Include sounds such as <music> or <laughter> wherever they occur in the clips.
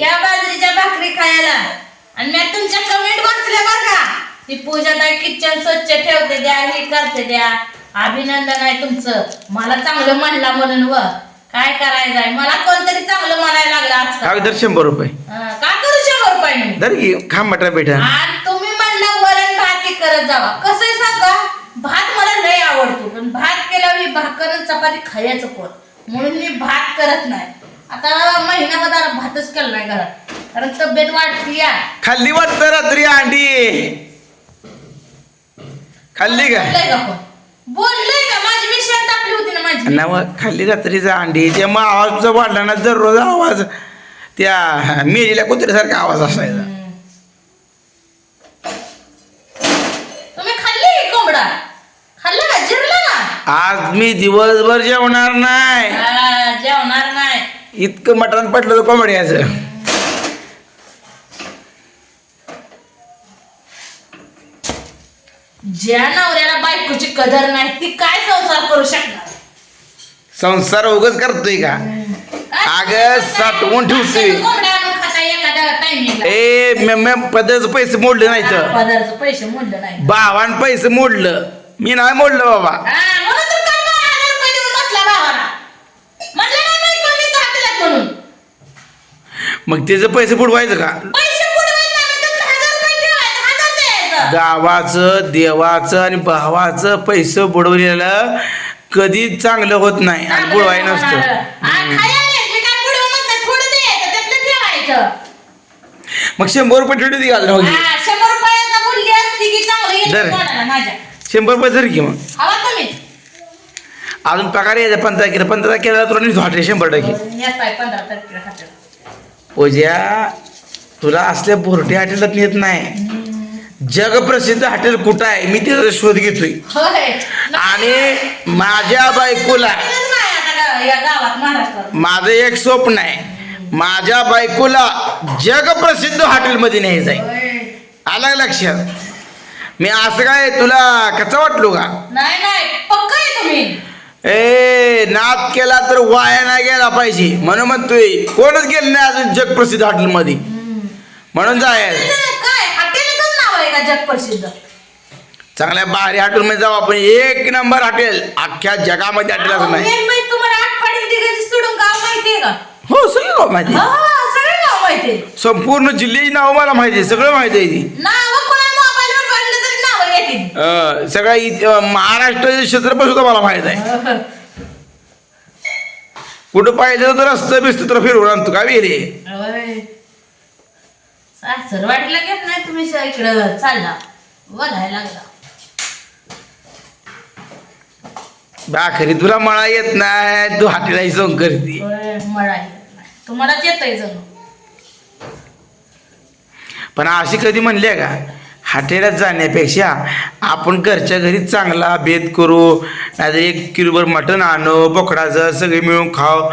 या बाजरीच्या भाकरी खायला. आणि मी तुमच्या कमेंट वाचल्या बरं का? ती पूजा ताई किचन स्वच्छ ठेवते द्या हे करते द्या. अभिनंदन आहे तुमचं. मला चांगलं म्हणला म्हणून व. काय करायचं आहे? मला कोणतरी चांगलं म्हणायला लागलं आजकाल. कागदर शंभर रुपये. हं, का करू शंभर रुपये दर की खा मटा बेटा. आणि तुम्ही म्हणलं वरण भात हे करत जावा. कसं आहे सांगा? भात मला लय आवडतो पण भात केल्यावर ही भाकर आणि चपाती खायचं कोण? म्हणून मी भात करत नाही. आता जरा भातच केला नाही घरात. कारण तब्येत वाढती या. खाल्ली वाटत रात्री अंडी. खाल्ली का? बोललंय का कोण? बोललंय का? माझी होती ना माझी. ना मग खाल्ली रात्रीचा अंडी. त्यामुळे आवाज तुझा वाढला ना दररोज आवाज. त्या मेरीला कुत्र्यासारखा आवाज असायचा. हम्म. तुम्ही खाल्ली कोंबडा? खाल्ला का? जिरला ना आज मी दिवसभर जेवणार नाही. हा, जेवणार नाही इतकं मटण पडलं तर कोंबड्याचं ज्या नवऱ्याला बायकोची कदर नाही ती काय संसार करू शकणार? संसार उगच करतोय का? अगं, साठवून ठेवते. कोंबड्या आणून खाता एखाद्या टायमिंगला ए पदाचं पैसे मोडले नाही तर पदार्थ पैसे मोडलं नाही भावान पैसे मोडलं. मी नाही मोडलं बाबा. हा, तर काय बारा हजार रुपये देऊन बसला भावाला. म्हणलं नाही बायकोने दहा दिलेत म्हणून मग त्याचे पैसे बुडवायचं का पैसे बुडवायचे नाही, त्यातले हजार रुपये ठेवायचे, हजार द्यायचं. गावाचं देवाचं आणि भावाचं पैसे बुडवलेलं कधीच चांगलं होत नाही आणि बुडवाय नसतं होणार. आणि खायला मी काय बुडवू म्हणत नाही, थोडं द्यायचं, त्यातलं ठेवायचं. मग शंभर रुपये ठेवली ती घालणं होती हा, शंभर रुपयाचा बोलली असती की चांगलं येतं दर. कोणाला माझ्या. शंभर रुपये धर की मग हवा. अजून पगार यायचा पंधरा केला पंधरा केला तुला नीट शंभर टक्के येत आहे पंधरा तारखेला खात्यात. पूजा तुला असल्या बोरटे हॉटेलात नेत नाही. जगप्रसिद्ध हॉटेल कुठं आहे? मी त्याचा शोध घेतोय. आणि माझ्या बायकोला नाही माझं एक स्वप्न आहे. माझ्या बायकोला जगप्रसिद्ध हॉटेलमध्ये न्यायचं आहे होय. आलं लक्षात मी असं काय तुला कचा वाटलो का? नाही नाही पक्क आहे तुम्ही. ए नाद केला तर वाया नाही गेला पाहिजे. म्हणून म्हणतोय कोणच गेलं नाही अजून जगप्रसिद्ध हॉटेलमध्ये? म्हणून जाय काय? हॉटेलच नाव आहे का जग प्रसिद्ध चांगल्या भारी हॉटेलमध्ये जाऊ आपण. एक नंबर हॉटेल. अख्ख्या जगामध्ये हॉटेल असं नाही. हो सगळं गाव माहिती. हा माहितीये. संपूर्ण जिल्ह्याची नाव मला माहिती आहे. सगळं माहिती आहे ती. सगळ्या महाराष्ट्राचे क्षेत्रफळ सुद्धा मला माहीत आहे. कुठं पाहिलं तर रस्तं बिस्त तर फिरवून आणतो का विहिरी सासरवाडीला घेत नाही तुम्ही स- इकडं चालला? बोलायला लागला. बाखरी तुला मळा येत नाही तू हाटीला सोंग करते. होय, मला येत नाही. तुम्हालाच येतंय जणू. पण अशी कधी म्हणले का? हाटेलात जाण्यापेक्षा आपण घरच्या घरी चांगला भेद करू नाहीतर एक किलोभर मटण आणू बोकडाचं सगळे मिळून खाऊ.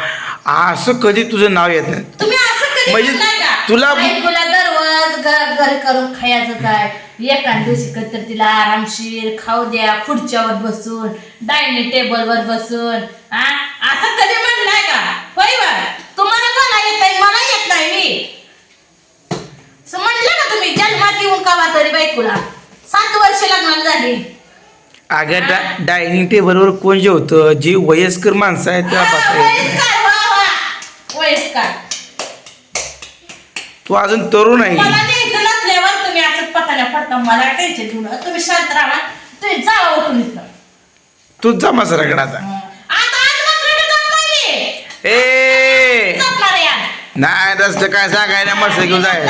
असं कधी तुझं नाव येत नाही. तुम्ही असं कधी म्हणजे म्हणताय का? तुला- बायकोला दररोज घ- घरी करून खायचं काय एका दिवशी कधी तिला आरामशीर खाऊ द्या खुर्च्यावर बसून डायनिंग टेबलवर बसून हा असं कधी म्हणलाय का? होय बा तुम्हाला मला येत नाही मला येत नाही मी. म्हणलं का तुम्ही जन्मात येऊन तरी बायकोला. सात वर्ष लग्नाला झाली. अगं डा डायनिंग टेबलवर कोण जेवतं? जी वयस्कर माणसं आहेत त्या हा, बसायला येत नाही. वयस्कर वा वा. वयस्कर. तू अजून तरुण आहे. मला न्यायचं नसल्यावर तुम्ही असं पताल्या पडता मला टेन्शन घेऊन तुम्ही शांत राहा. तुम्ही जावा उठून इथं. तूच जा मसराकडे आता. आता आज मात्र जात नाही ए! झोपणार आहे आज. नाही रस्ते काय सांगायला मस्त घेऊन जाय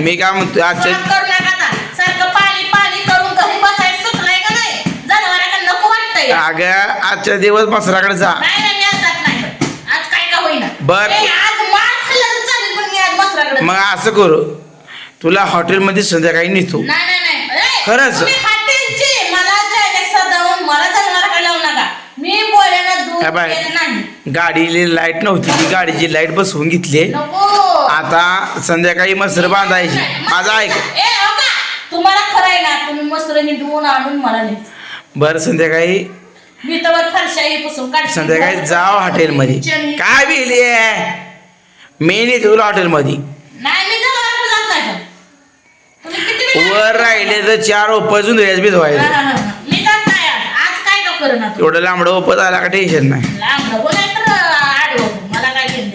मी काय म्हणतो आजच्या अगं आजच्या दिवस मसराकडे जा. बर. मग असं करू. तुला हॉटेलमध्ये संध्याकाळी नेतो. खरंच? बाय? गाडीली लाइट नव्हती ती गाडीची लाइट बसवून घेतली. आता संध्याकाळी मसर बांधायची. माझं ऐक. हो तुम्हाला खरं आहे ना तुम्ही मस्त हिंदवून आणून मला बरं संध्याकाळी मी तर फरशाही पुसून संध्याकाळी जाव हॉटेलमध्ये. काय बिली आहे? मी नाही तुला हॉटेलमध्ये. वर राहिले तर चार ओपजून द्यायच बी तू एवढं लांबडं ओपत आला का टेन्शन नाही. मला काय घेऊन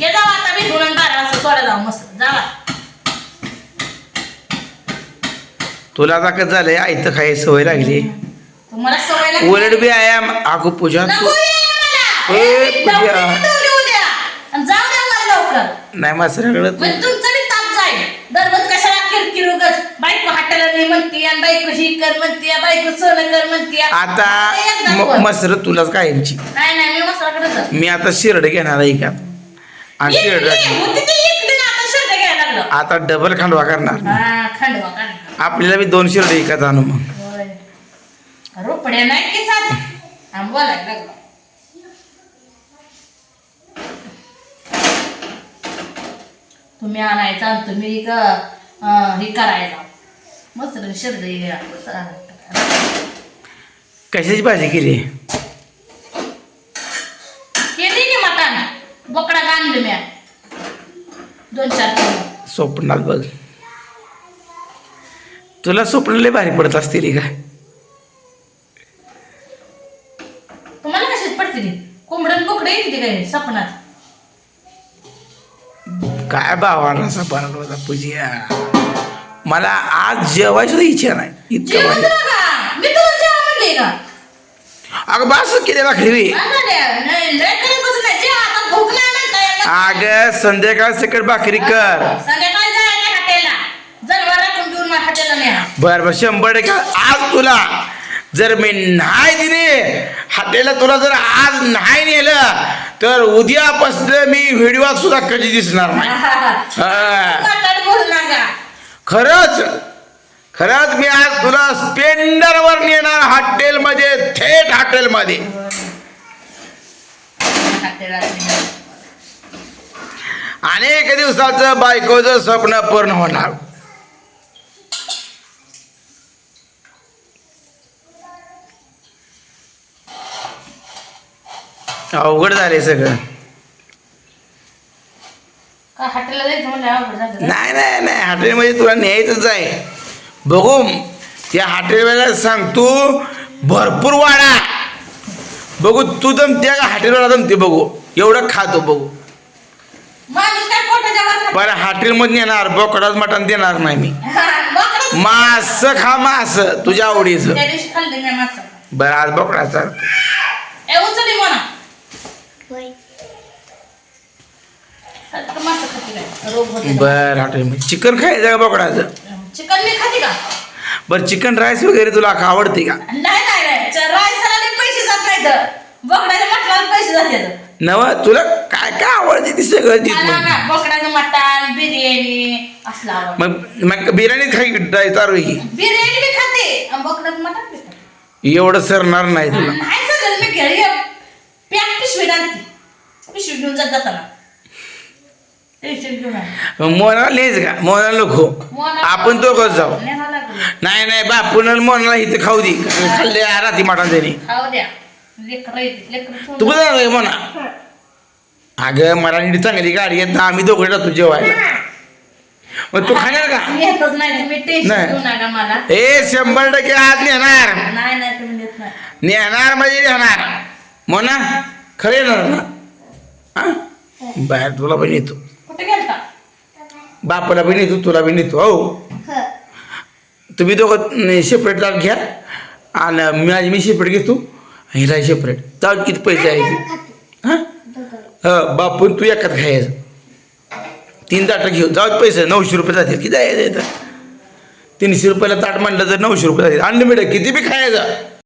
ये जाऊ आता मी धुणं बारा वाजता सोडा जाऊ मस्त जावा तुला आता कसं झालंय आयतं खाय सवय लागली तुम्हाला सवय लागली. उलट बी आहे आगो पूजा नको तू ये मला. ए, ए, मी जाऊ पूजा. दे, ठेवली उद्या. आणि जाऊ द्या मला लवकर नाही म्हणजे तू तुमचं बी ताप जाईल दररोज कशाला किरकिर उगाच बायको हाताला नाही म्हणते आणि बायको ही कर म्हणते बायको सोनं कर म्हणते. आता म-. मसर तुलाच कायमची. नाही नाही मी मी आता शिरड घेणार आहे का आणि शिरड आता डबल खांडवा करणार. खंडवा काढला आपल्याला बी दोन शिरड एकाच आणू मग. होय. रोपड्या नाही की साथ आम्ही बोलायला लागलो. तुम्ही आणायचा आणि तुम्ही का अं, हे करायला. मस्त कशाची भाजी केली? केली की मटण. बोकडा आणलं म्या. दोन चार स्वप्नात बघ. तुला स्वप्न लय भारी पडत असतील का तुम्हाला कशाच पडते ती कोंबडन बोकडे येते काय सपनात काय भावाला होता पूजिया मला आज जेवायची सुद्धा इच्छा नाही. इतकं जेवण भारी तुला का? मी तुला जेवण म्हणले का अगं बस केले भाकरी असं द्या. नाही, लय करत बसू नये. जे आता भूक नाही म्हणताय ना. अगं संध्याकाळ सकट भाकरी कर. संध्याकाळी जायचं हॉटेलला. जनावर राखून घेऊन मला हॉटेलला न्या. बर बर शंभर टक्के. आज तुला जर मी नाही दिले हाटेला तुला जर आज नाही नेलं तर उद्यापासून मी व्हिडिओ सुद्धा कधी दिसणार नाही. हा. खरंच खरंच मी आज तुला स्पेंडरवर नेणार हॉटेलमध्ये थेट हॉटेलमध्ये. हॉटेलला अनेक दिवसाचं बायकोचं स्वप्न पूर्ण होणार. अवघड झाले सगळं का हॉटेलला जायचं म्हणलं अवघड झालं का? नाही नाही नाही हॉटेलमध्ये तुला न्यायचंच आहे. बघू त्या हॉटेलवाल्याला सांग तू भरपूर वाढा बघू तू जमते का हॉटेलवाला जमते बघू. एवढं खातो बघू. पण हॉटेलमध्ये येणार बोकडाच मटण देणार नाही मी. <laughs> मास खा मास. तुझ्या आवडीचं. बरं आज बोकडाचा ए उचली म्हणा सारखं मासा खाते काय रोग होते का? बरं चिकन खायचं का बोकडाचं चिकन मी खाते का? बरं चिकन राईस वगैरे तुला आवडते का? नाही नाही नाही. च- रायसाला लई पैसे जात बोकडाच्या मटणाला पैसे जाते नव तुला काय काय आवडते ती सगळं मला मग बोकडाचं मटण बिर्याणी असलं आवडतं. मग मग बिर्याणी खाई चालू की? बिर्याणी खाते. आणि बोकडाचं मटण बी खाते. एवढं सरणार नाही तुला. नाही सर मी घरी पॅक पिशवी आणते. पिशवी घेऊन जात जाताना. मोनाला लिहायचं का? मोनाला नको. मोना- आपण तो कसं जाऊ लागलं. नाही नाही बापून मोनाला इथं खाऊ दे. खाल्ले राती माटा त्याने खाऊ द्या. लेकरं येते लेकरं तू कुठं जाणार म्हणा अगं मला नीट चांगली गाडी येत ना आम्ही दोघे जातो जेवायला. मग तू खाणार का? येतच नाही तुम्ही टेन्शन नाही. घेऊ नका मला. ए शंभर टक्के आज नेणार. नाही नाही तुम्ही देत नाही. नेणार म्हणजे नेणार. मोना खरं येणार ना? हा? बाहेर तुला पण येतो. बापाला पण येतो तुला पण येतो हो. तुम्ही दोघं सेपरेट जात घ्या. आणि माझी मी सेपरेट घेतो. हिला सेपरेट जाऊ किती पैसे आहे. हां? हो बापून तू एकात खायचं. तीन ताटं घेऊ जाऊ पैसे. नऊशे रुपये जातील किती आहे तीनशे रुपयाला ताट म्हणलं तर नऊशे रुपये जातील. अनलिमिटेड किती बी खायचं.